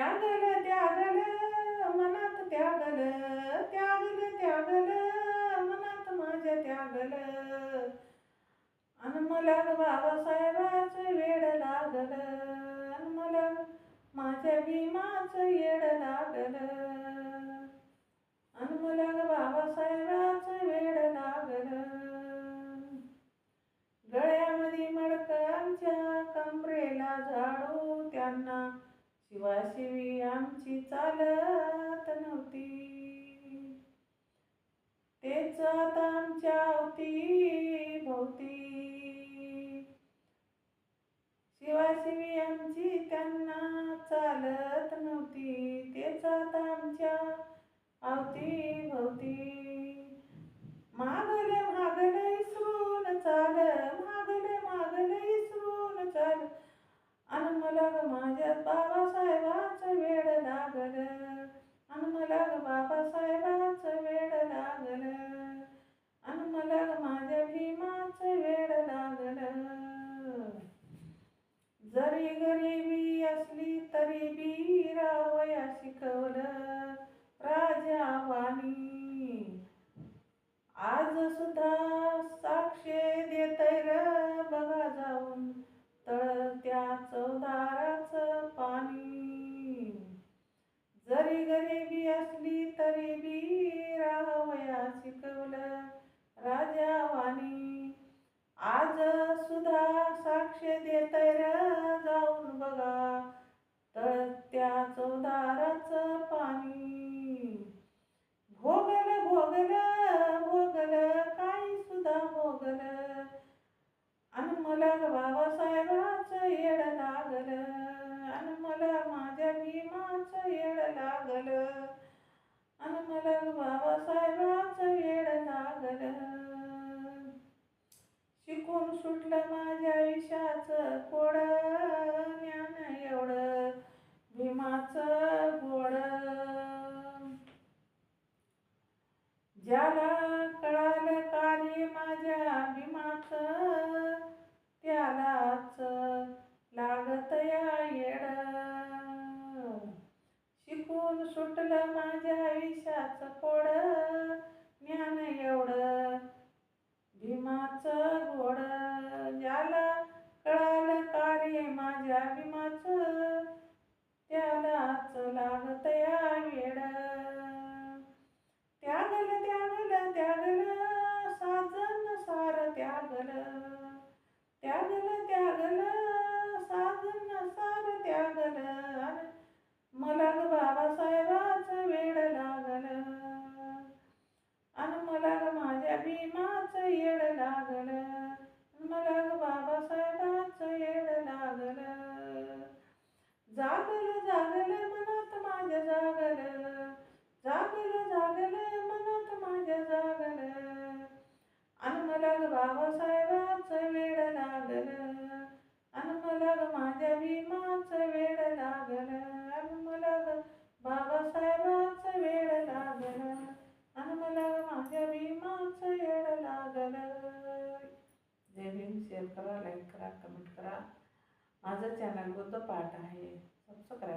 त्यागल त्यागल मनात त्यागल त्यागल त्यागल मनात माझ्या त्यागल. अन मला बाबासाहेबाच वेड लागल अन मला माझ्या भीमाच येड लागल. अन मला बाबासाहेबाच वेड लागल. गळ्यामध्ये मडक आमच्या कमरेला झाडू त्यांना शिवाशिवी आमची चालत नव्हती. तेच आता आमच्या अवती भोवती. शिवाशिवी आमची ग माझ्या बाबासाहेबाचं वेड लागल. अन मला ग बाबासाहेबाचं वेड लागल. अन मला ग माझ्या भीमाचं वेड लागल. जरी गरिबी असली तरी बी रावया शिकवलं. राजावानी आज सुद्धा साक्ष आज सुद्धा साक्ष देत र जाऊन बघा. तर तळत्या चौदाराचं पाणी. भोगल भोगल भोगल काही सुद्धा भोगल. आणि मला बाबासाहेबाच बाबासाहेबाचं येड लागल. आणि मला माझ्या भीमाच येड लागल. आणि मला बाबासाहेबाच बाबासाहेबाचं येड लागल शिकून सुटलं माझ्या आयुष्याचं ज्ञान एवढं भीमाचं गोड. ज्याला कळालं कार्य माझ्या भीमाचं त्यालाच लागत या येड. शिकून सुटलं माझ्या आयुष्याचं कोड. जागल जागल मनात माझ्या जागल. जागल जागल मनात माझ्या जागल. आणि मला ग बाबासाहेबाचं वेड लागल. आणि मला ग माझ्या भीमाचं वेड लागल. आणि मला ग बाबासाहेबाचं वेड लागल. आणि मला ग माझ्या भीमाचं येड लागल. जय भीम शेअर करा लाईक करा कमेंट करा. माझं चॅनल बुद्ध पाठ आहे? सबस्क्राईब करा